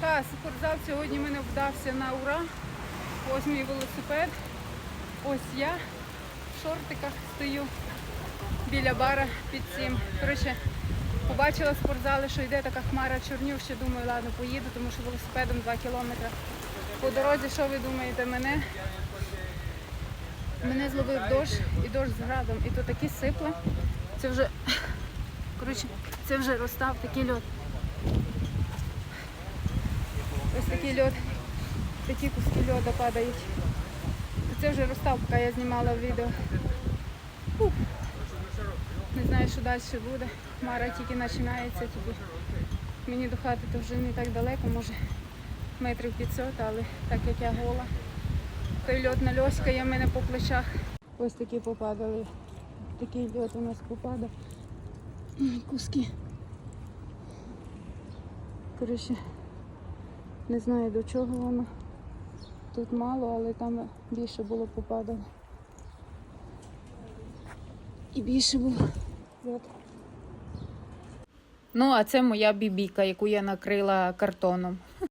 Та, спортзал сьогодні мене вдався на ура. Ось мій велосипед. Ось я в шортиках стою біля бара під цим. Коротше, побачила в спортзалі, що йде така хмара чорнів, ще думаю, ладно, поїду, тому що велосипедом 2 кілометри. По дорозі, що ви думаєте, мене? Мене зловив дощ і дощ з градом. І то такі сипле. Це вже, коротше, це вже розстав такий льод. Ось такий льод, такі куски льоду падають. Це вже розстав, поки я знімала відео. Ух. Не знаю, що далі буде. Хмара тільки починається, тільки мені до хати то вже не так далеко, може метрів 500, але так як я гола. Той льод нальоскає в мене по плечах. Ось такі попадали. Такий льод у нас попадав. Куски. Коротше, не знаю до чого воно. Тут мало, але там більше було попадало. І більше було. От. Ну, а це моя бібіка, яку я накрила картоном.